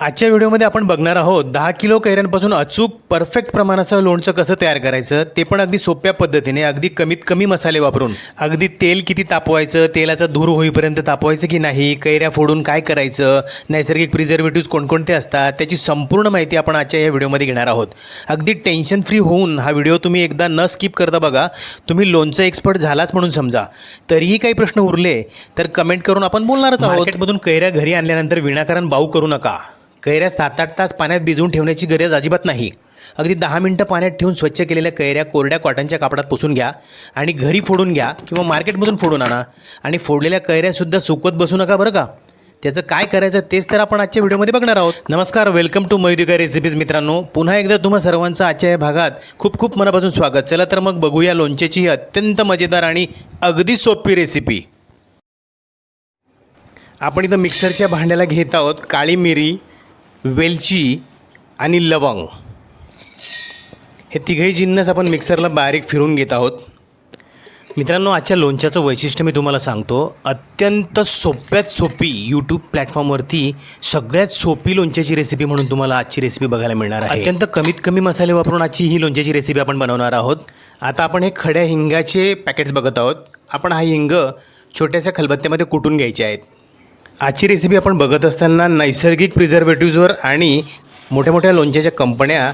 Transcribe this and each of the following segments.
आजच्या व्हिडिओमध्ये आपण बघणार आहोत दहा किलो कैऱ्यांपासून अचूक परफेक्ट प्रमाणाचं लोणचं कसं तयार करायचं ते पण अगदी सोप्या पद्धतीने अगदी कमीत कमी मसाले वापरून. अगदी तेल किती तापवायचं तेलाचा धूर होईपर्यंत तापवायचं की नाही कैऱ्या फोडून काय करायचं नैसर्गिक प्रिझर्वेटिव्ह कोणकोणते असतात त्याची संपूर्ण माहिती आपण आजच्या या व्हिडिओमध्ये घेणार आहोत. अगदी टेन्शन फ्री होऊन हा व्हिडिओ तुम्ही एकदा न स्किप करता बघा तुम्ही लोणचं एक्सपर्ट झालाच म्हणून समजा. तरीही काही प्रश्न उरले तर कमेंट करून आपण बोलणारच आहोत. मधून कैऱ्या घरी आणल्यानंतर विनाकारण बाऊ करू नका. कैऱ्या सात आठ तास पाण्यात भिजवून ठेवण्याची गरज अजिबात नाही. अगदी दहा मिनटं पाण्यात ठेवून स्वच्छ केलेल्या कैऱ्या कोरड्या कॉटनच्या कापडात पुसून घ्या आणि घरी फोडून घ्या किंवा मार्केटमधून फोडून आणा. आणि फोडलेल्या कैऱ्यासुद्धा सुकवत बसू नका बरं का? त्याचं काय करायचं तेच तर आपण आजच्या व्हिडिओमध्ये बघणार आहोत. नमस्कार वेलकम टू मयुदिका रेसिपीज मित्रांनो. पुन्हा एकदा तुम्हा सर्वांचं आजच्या या भागात खूप खूप मनापासून स्वागत. चला तर मग बघूया लोणच्याची ही अत्यंत मजेदार आणि अगदी सोपी रेसिपी आपण इथं मिक्सरच्या भांड्याला घेत आहोत काळी मिरी वेलची आणि लवंग. हे तिघही जिन्नस आपण मिक्सरला बारीक फिरून घेत आहोत. मित्रांनो आजच्या लोणच्याचं वैशिष्ट्य मी तुम्हाला सांगतो. अत्यंत सोप्यात सोपी यूट्यूब प्लॅटफॉर्मवरती सगळ्यात सोपी लोणच्याची रेसिपी म्हणून तुम्हाला आजची रेसिपी बघायला मिळणार आहे. अत्यंत कमीत कमी मसाले वापरून आजची ही लोणच्याची रेसिपी आपण बनवणार आहोत. आता आपण हे खड्या हिंगाचे पॅकेट्स बघत आहोत. आपण हा हिंग छोट्याशा खलबत्त्यामध्ये कुटून घ्यायचे आहेत. आजची रेसिपी आपण बघत असताना नैसर्गिक प्रिझर्वेटिव्जवर आणि मोठ्या मोठ्या लोणच्याच्या कंपन्या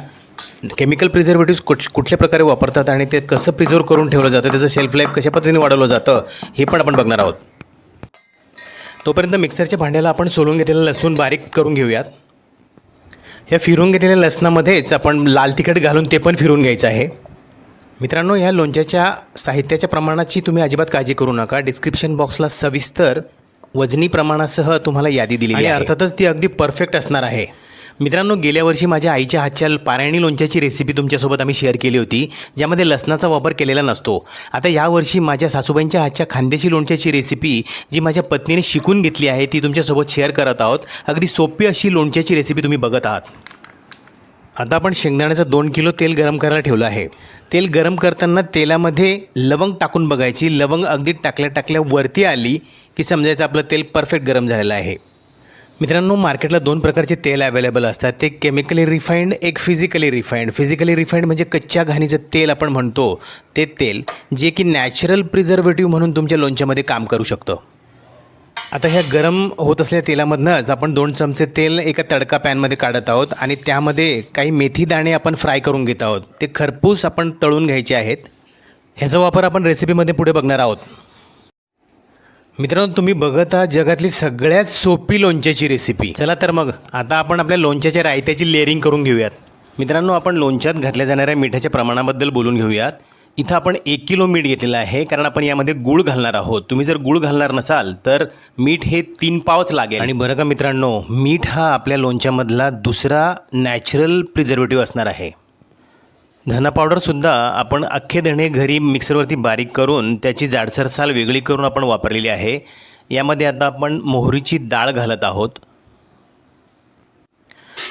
केमिकल प्रिझर्वेटिव्ज कुठ कुठल्या प्रकारे वापरतात आणि ते कसं प्रिझर्व करून ठेवलं जातं त्याचं शेल्फ लाईफ कशा पद्धतीने वाढवलं जातं हे पण आपण बघणार आहोत. तोपर्यंत मिक्सरच्या भांड्याला आपण सोलून घेतलेलं लसूण बारीक करून घेऊयात. या फिरून घेतलेल्या लसणामध्येच आपण लाल तिखट घालून ते पण फिरून घ्यायचं आहे. मित्रांनो ह्या लोणच्याच्या साहित्याच्या प्रमाणाची तुम्ही अजिबात काळजी करू नका. डिस्क्रिप्शन बॉक्सला सविस्तर वजनी प्रमाणासह तुम्हाला यादी दिली आहे. अर्थातच ती अगदी परफेक्ट असणार आहे. मित्रांनो गेल्या वर्षी माझ्या आईच्या हातच्या पारायणी लोणच्याची रेसिपी तुमच्यासोबत आम्ही शेअर केली होती ज्यामध्ये लसणाचा वापर केलेला नसतो. आता यावर्षी माझ्या सासूबाईंच्या हातच्या खांद्याची लोणच्याची रेसिपी जी माझ्या पत्नीने शिकून घेतली आहे ती तुमच्यासोबत शेअर करत आहोत. अगदी सोपी अशी लोणच्याची रेसिपी तुम्ही बघत आहात. आता आपण शेंगदाण्याचं दोन किलो तेल गरम करायला ठेवलं आहे. तेल गरम करताना तेलामध्ये लवंग टाकून बघायची. लवंग अगदी टाकल्या टाकल्या वरती आली की समजायचं आपलं तेल परफेक्ट गरम झालेलं आहे. मित्रांनो मार्केटला दोन प्रकारचे तेल अवेलेबल असतात. ते केमिकली रिफाईंड एक फिजिकली रिफाईंड फिजिकली रिफाईंड म्हणजे कच्च्या घाणीचं तेल आपण म्हणतो. ते तेल जे की नॅचरल प्रिझर्वेटिव्ह म्हणून तुमच्या लोणच्यामध्ये काम करू शकतं. आता ह्या गरम होत असलेल्या तेलामधनंच आपण दोन चमचे तेल एका तडका पॅनमध्ये काढत आहोत आणि त्यामध्ये काही मेथी दाणे आपण फ्राय करून घेत आहोत. ते खरपूस आपण तळून घ्यायचे आहेत. ह्याचा वापर आपण रेसिपीमध्ये पुढे बघणार आहोत. मित्रांनो तुम्ही बघत आहात जगातली सगळ्यात सोपी लोणच्याची रेसिपी चला तर मग आता आपण आपल्या लोणच्याच्या रायत्याची लेअरिंग करून घेऊयात. मित्रांनो आपण लोणच्यात घातल्या जाणाऱ्या मिठाच्या प्रमाणाबद्दल बोलून घेऊयात. इथं आपण एक किलो मीठ घेतलेलं आहे कारण आपण यामध्ये गुळ घालणार आहोत. तुम्ही जर गुळ घालणार नसाल तर मीठ हे तीन पावच लागेल. आणि बरं का मित्रांनो मीठ हा आपल्या लोणच्यामधला दुसरा नॅचरल प्रिझर्वेटिव्ह असणार आहे. धना पावडरसुद्धा आपण अख्खे धणे घरी मिक्सरवरती बारीक करून त्याची जाडसर साल वेगळी करून आपण वापरलेली आहे. यामध्ये आता आपण मोहरीची डाळ घालत आहोत.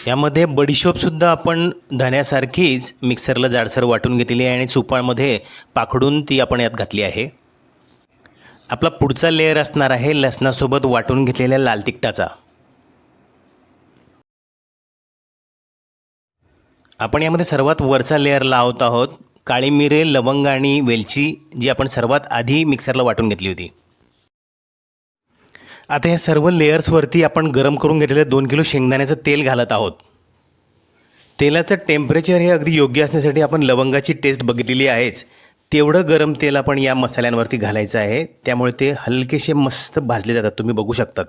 यामध्ये बडीशोपसुद्धा आपण धण्यासारखीच मिक्सरला जाडसर वाटून घेतलेली आहे आणि सुपामध्ये पाखडून ती आपण यात घातली आहे. आपला पुढचा लेअर असणार आहे लसणासोबत वाटून घेतलेल्या लाल तिखटाचा. आपण यामध्ये सर्वात वरचा लेअर लावत आहोत काळी मिरे लवंग आणि वेलची जी आपण सर्वात आधी मिक्सरला वाटून घेतली होती. आता या सर्व लेयर्सवरती आपण गरम करून घेतलेलं दोन किलो शेंगदाण्याचं तेल घालत आहोत. तेलाचं टेम्परेचर हे अगदी योग्य असण्यासाठी आपण लवंगाची टेस्ट बघितलेली आहेच. तेवढं गरम तेल आपण या मसाल्यांवरती घालायचं आहे. त्यामुळे ते हलकेसे मस्त भाजले जातात. तुम्ही बघू शकतात.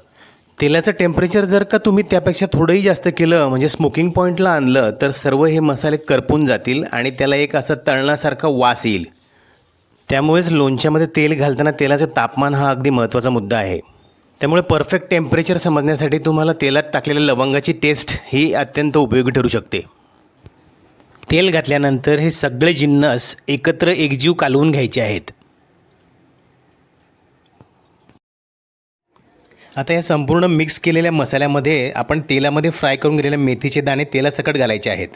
तेलाचं टेम्परेचर जर का तुम्ही त्यापेक्षा थोडंही जास्त केलं म्हणजे स्मोकिंग पॉईंटला आणलं तर सर्व हे मसाले करपून जातील आणि त्याला एक असं तळणासारखा वास येईल. त्यामुळेच लोणच्यामध्ये तेल घालताना तेलाचं तापमान हा अगदी महत्त्वाचा मुद्दा आहे. त्यामुळे परफेक्ट टेम्परेचर समजण्यासाठी तुम्हाला तेलात टाकलेल्या लवंगाची टेस्ट ही अत्यंत उपयोगी ठरू शकते. तेल घातल्यानंतर हे सगळे जिन्नस एकत्र एकजीव कालवून घ्यायचे आहेत. आता या संपूर्ण मिक्स केलेल्या मसाल्यामध्ये आपण तेलामध्ये फ्राय करून घेतलेले मेथीचे दाणे तेलासकट घालायचे आहेत.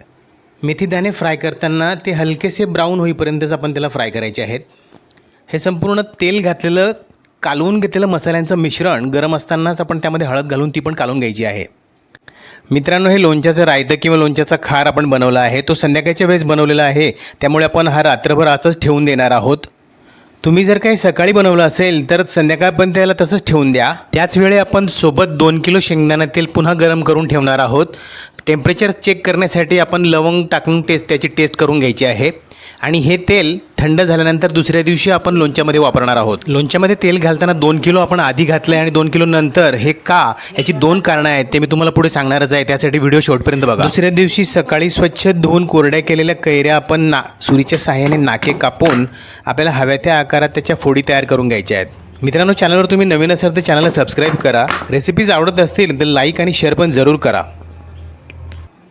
मेथी दाणे फ्राय करताना ते हलकेसे ब्राऊन होईपर्यंतच आपण त्याला फ्राय करायचे आहेत. हे संपूर्ण तेल घातलेलं कालवून घेतलेलं मसाल्यांचं मिश्रण गरम असतानाच आपण त्यामध्ये हळद घालून ती पण कालवून घ्यायची आहे. मित्रांनो हे लोणच्याचं रायतं किंवा लोणच्याचा खार आपण बनवला आहे. तो संध्याकाळच्या वेळेस बनवलेला आहे. त्यामुळे आपण हा रात्रभर असंच ठेवून देणार आहोत. तुम्ही जर काही सकाळी बनवलं असेल तर संध्याकाळपर्यंत त्याला तसंच ठेवून द्या. त्याच वेळी आपण सोबत दोन किलो शेंगदाणा तेल पुन्हा गरम करून ठेवणार आहोत. टेम्परेचर चेक करण्यासाठी आपण लवंग टाकून टेस्ट त्याची टेस्ट करून घ्यायची आहे. आणि हे तेल थंड झाल्यानंतर दुसऱ्या दिवशी आपण लोणच्यामध्ये वापरणार आहोत. लोणच्यामध्ये तेल घालताना दोन किलो आपण आधी घातलं आहे आणि दोन किलो नंतर हे का याची दोन कारणं आहेत ते मी तुम्हाला पुढे सांगणारच आहे. त्यासाठी व्हिडिओ शेवटपर्यंत बघा. दुसऱ्या दिवशी सकाळी स्वच्छ धुवून कोरड्या केलेल्या कैऱ्या आपण ना सुरीच्या सहाय्याने नाके कापून आपल्याला हव्या त्या आकारात त्याच्या फोडी तयार करून घ्यायच्या आहेत. मित्रांनो चॅनलवर तुम्ही नवीन असाल तर चॅनलला सबस्क्राईब करा. रेसिपीज आवडत असतील तर लाईक आणि शेअर पण जरूर करा.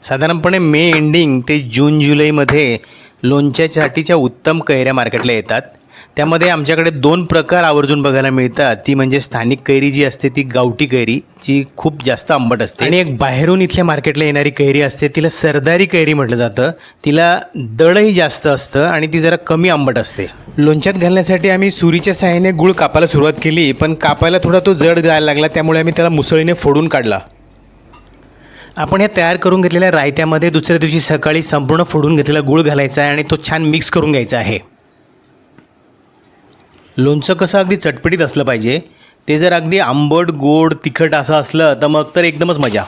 साधारणपणे मे एंडिंग ते जून जुलैमध्ये लोणच्यासाठीच्या उत्तम कैऱ्या मार्केटला येतात. त्यामध्ये आमच्याकडे दोन प्रकार आवर्जून बघायला मिळतात. ती म्हणजे स्थानिक कैरी जी असते ती गावठी कैरी जी खूप जास्त आंबट असते. आणि एक बाहेरून इथल्या मार्केटला येणारी कैरी असते तिला सरदारी कैरी म्हटलं जातं. तिला दळही जास्त असतं आणि ती जरा कमी आंबट असते. लोणच्यात घालण्यासाठी आम्ही सुरीच्या सहाय्याने गुळ कापायला सुरुवात केली पण कापायला थोडा तो जड जायला लागला त्यामुळे आम्ही त्याला मुसळीने फोडून काढला. आपण हे तयार करून घेतलेल्या रायत्यामध्ये दुसऱ्या दिवशी सकाळी संपूर्ण फोडून घेतलेला गूळ घालायचा आहे आणि तो छान मिक्स करून घ्यायचा आहे. लोणचं कसं अगदी चटपटीत असलं पाहिजे ते जर अगदी आंबट गोड तिखट असं असलं तर मग तर एकदमच मजा.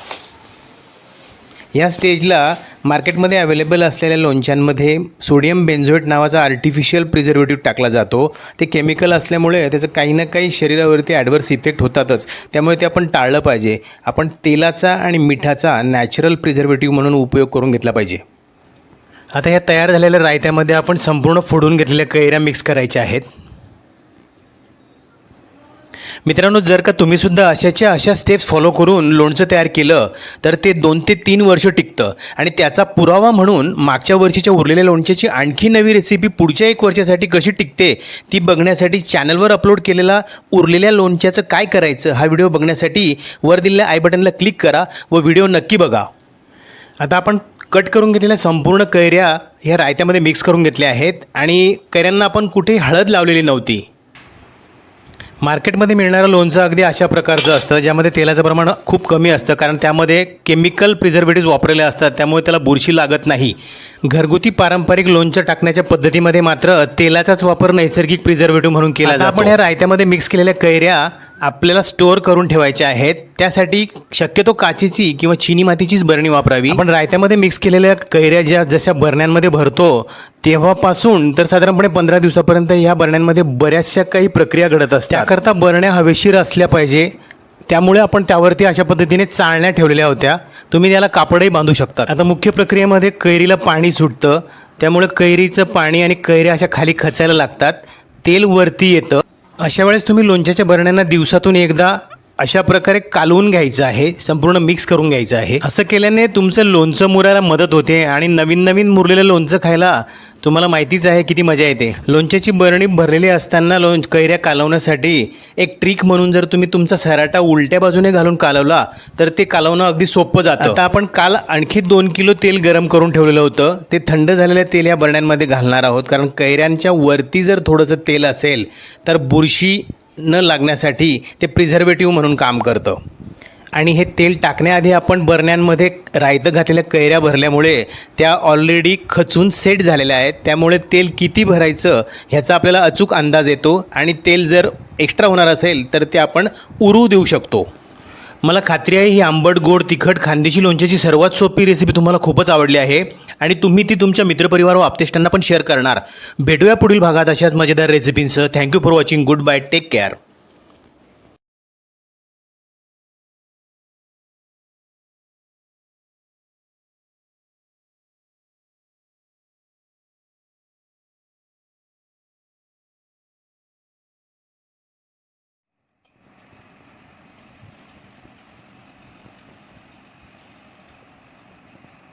या स्टेजला मार्केटमध्ये अवेलेबल असलेल्या लोणच्यांमध्ये सोडियम बेन्झोएट नावाचा आर्टिफिशियल प्रिझर्वेटिव्ह टाकला जातो. ते केमिकल असल्यामुळे त्याचं काही ना काही शरीरावरती ॲडवर्स इफेक्ट होतातच. त्यामुळे ते आपण टाळलं पाहिजे. आपण तेलाचा आणि मिठाचा नॅचरल प्रिझर्वेटिव्ह म्हणून उपयोग करून घेतला पाहिजे. आता ह्या तयार झालेल्या रायत्यामध्ये आपण संपूर्ण फोडून घेतलेल्या कैऱ्या मिक्स करायच्या आहेत. मित्रांनो जर का तुम्ही सुद्धा अशाच्या अशा स्टेप्स फॉलो करून लोणचं तयार केलं तर ते दोन ते तीन वर्ष टिकतं. आणि त्याचा पुरावा म्हणून मागच्या वर्षीच्या उरलेल्या लोणच्याची आणखी नवी रेसिपी पुढच्या एक वर्षासाठी कशी टिकते ती बघण्यासाठी चॅनलवर अपलोड केलेला उरलेल्या लोणच्याचं काय करायचं हा व्हिडिओ बघण्यासाठी वर दिलेल्या आय बटनला क्लिक करा व व्हिडिओ नक्की बघा. आता आपण कट करून घेतलेल्या संपूर्ण कैऱ्या ह्या रायत्यामध्ये मिक्स करून घेतल्या आहेत आणि कैऱ्यांना आपण कुठेही हळद लावलेली नव्हती. मार्केटमध्ये मिळणारं लोणचं अगदी अशा प्रकारचं असतं ज्यामध्ये तेलाचं प्रमाण खूप कमी असतं कारण त्यामध्ये केमिकल प्रिझर्वेटिव्ह वापरलेले असतात त्यामुळे त्याला बुरशी लागत नाही. घरगुती पारंपरिक लोणचं टाकण्याच्या पद्धतीमध्ये मात्र तेलाचाच वापर नैसर्गिक प्रिझर्वेटिव्ह म्हणून केला जातो आपण या रायत्यामध्ये मिक्स केलेल्या कैऱ्या आपल्याला स्टोअर करून ठेवायच्या आहेत. त्यासाठी शक्यतो काचेची किंवा चिनी मातीचीच बरणी वापरावी. आपण रायत्यामध्ये मिक्स केलेल्या कैऱ्या ज्या जशा बरण्यांमध्ये भरतो तेव्हापासून तर साधारणपणे पंधरा दिवसापर्यंत ह्या बरण्यांमध्ये बऱ्याचशा काही प्रक्रिया घडत असतात. त्याकरता बरण्या हवेशीर असल्या पाहिजे. त्यामुळे आपण त्यावरती अशा पद्धतीने चाळण्या ठेवलेल्या होत्या. तुम्ही त्याला कापडही बांधू शकता आता मुख्य प्रक्रियेमध्ये कैरीला पाणी सुटतं. त्यामुळे कैरीचं पाणी आणि कैऱ्या अशा खाली खचायला लागतात. तेल वरती येतं. अशा वेळेस तुम्ही लोणच्याच्या बरण्यांना दिवसातून एकदा अशा प्रकारे कालवून घ्यायचं आहे संपूर्ण मिक्स करून घ्यायचं आहे. असं केल्याने तुमचं लोणचं मुरायला मदत होते आणि नवीन नवीन मुरलेलं लोणचं खायला तुम्हाला माहितीच आहे किती मजा येते. लोणच्याची बरणी भरलेली असताना लोण कैऱ्या कालवण्यासाठी एक ट्रिक म्हणून जर तुम्ही तुमचा सराटा उलट्या बाजूने घालून कालवला तर ते कालवणं अगदी सोपं जातं. आता आपण काल आणखी दोन किलो तेल गरम करून ठेवलेलं होतं. ते थंड झालेलं तेल या बरण्यांमध्ये घालणार आहोत. कारण कैऱ्यांच्या वरती जर थोडंसं तेल असेल तर बुरशी न लागण्यासाठी ते प्रिझर्वेटिव्ह म्हणून काम करतं. आणि हे तेल टाकण्याआधी आपण बरण्यांमध्ये रायतं घातलेल्या कैऱ्या भरल्यामुळे त्या ऑलरेडी खचून सेट झालेल्या आहेत. त्यामुळे तेल किती भरायचं ह्याचा आपल्याला अचूक अंदाज येतो. आणि तेल जर एक्स्ट्रा होणार असेल तर ते आपण उरू देऊ शकतो. मला खात्री आहे ही आंबट गोड तिखट खानदेशी लोणच्याची सर्वात सोपी रेसिपी तुम्हाला खूपच आवडली आहे. आणि तुम्ही ती तुमच्या मित्रपरिवार व आपतेष्टांना पण शेअर करणार. भेटूया पुढील भागात अशाच मजेदार रेसिपींसह thank you for watching good bye take care